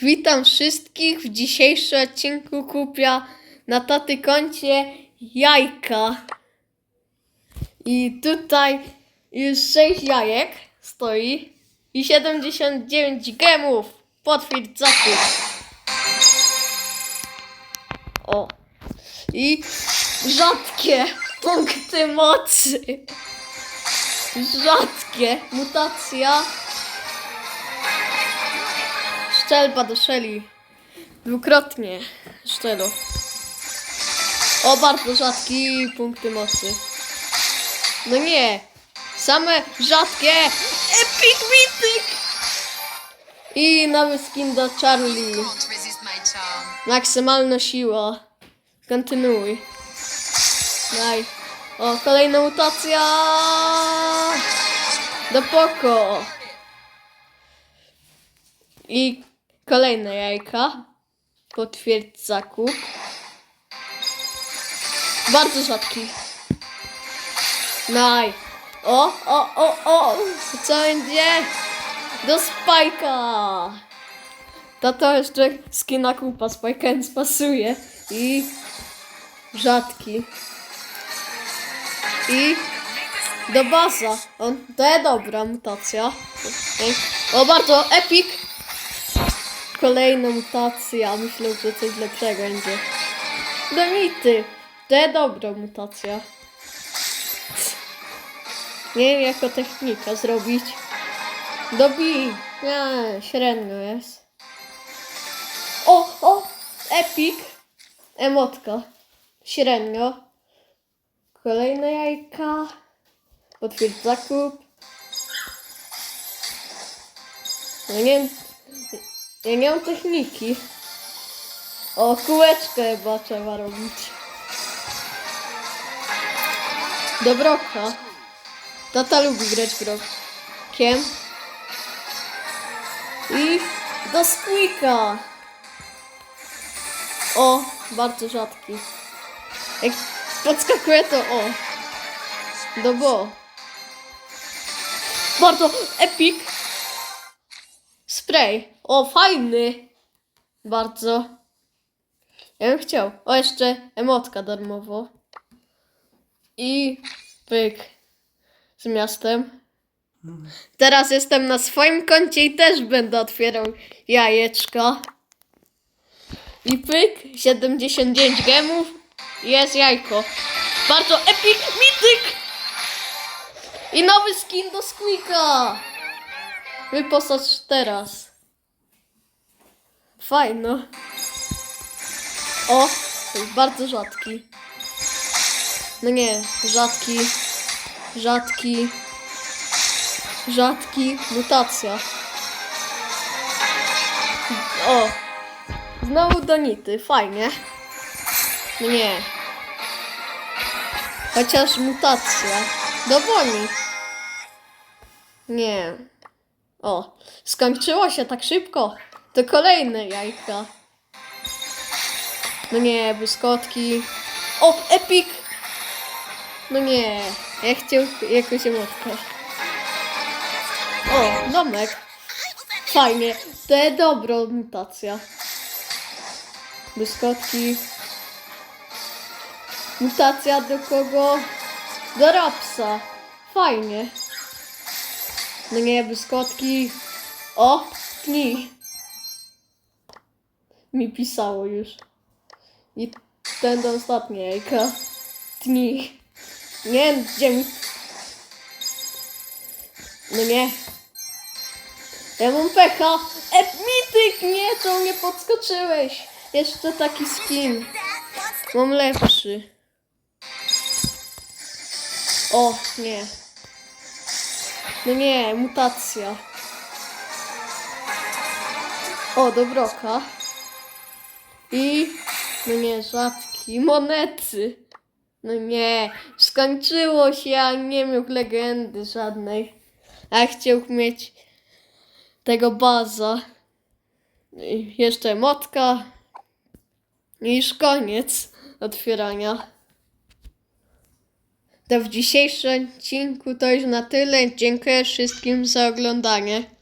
Witam wszystkich w dzisiejszym odcinku kupia na taty koncie jajka. I tutaj już 6 jajek stoi i 79 gemów. Potwierdź zakup. O. I rzadkie punkty mocy. Rzadkie. Mutacja. Szczelba do szeli. Dwukrotnie szczelu. O, bardzo rzadki punkty mocy. No nie. Same rzadkie. Epic Mythic! I nowy skin do Charlie. Maksymalna siła. Kontynuuj. Daj. O, kolejna mutacja. Do poko. I kolejne jajka. Potwierdź zakup. Bardzo rzadki. Naj. O, o, o, o. Co będzie? Do spajka. To to jeszcze skina kupa Spike Hands pasuje. I rzadki. I do baza. On, to jest dobra mutacja. O, bardzo epic. Kolejna mutacja. Myślę, że coś lepszego będzie. Domity. To dobra mutacja. Nie wiem, jako technika zrobić. Dobij. Nie, średnio jest. O, o, epic. Emotka. Średnio. Kolejne jajka. Potwierdź zakup. No nie Ja nie mam techniki. O, kółeczkę chyba trzeba robić. Dobroka. Tata lubi grać brokiem. I do squeaka. O, bardzo rzadki. Jak podskakuje to o. Do bo. Bardzo epic. Spray. O, fajny. Bardzo. Ja bym chciał. O, jeszcze emotka darmowo. I pyk. Z miastem. Teraz jestem na swoim koncie i też będę otwierał jajeczka. I pyk, 79 gemów, jest jajko. Bardzo epic, mityk! I nowy skin do Squeaka! Wyposaż teraz. Fajno. O, jest bardzo rzadki. No nie, rzadki, rzadki, rzadki, mutacja. O, Znowu donity, fajnie. No Nie. Chociaż mutacja. Do. Nie. O, skończyło się tak szybko. To kolejne jajka. No nie, błyskotki. O, epic! No nie, ja chciał jakąś emotkę. O, domek. Fajnie, to jest dobra mutacja. Błyskotki. Mutacja do kogo? Do Rapsa. Fajnie. No nie, błyskotki. O, tni. Mi pisało już. I ten do ostatnie jajka. Tni. Nie, gdzie mi... No nie. Ja mam pecha. Epmityk, nie, to mnie podskoczyłeś. Jeszcze taki skin. Mam lepszy. O, nie. No nie, mutacja. O, dobroka. I, no nie, rzadki. Monety. No nie, skończyło się, a nie miał legendy żadnej. A chciał mieć tego baza. I jeszcze motka. I już koniec otwierania. To w dzisiejszym odcinku to już na tyle. Dziękuję wszystkim za oglądanie.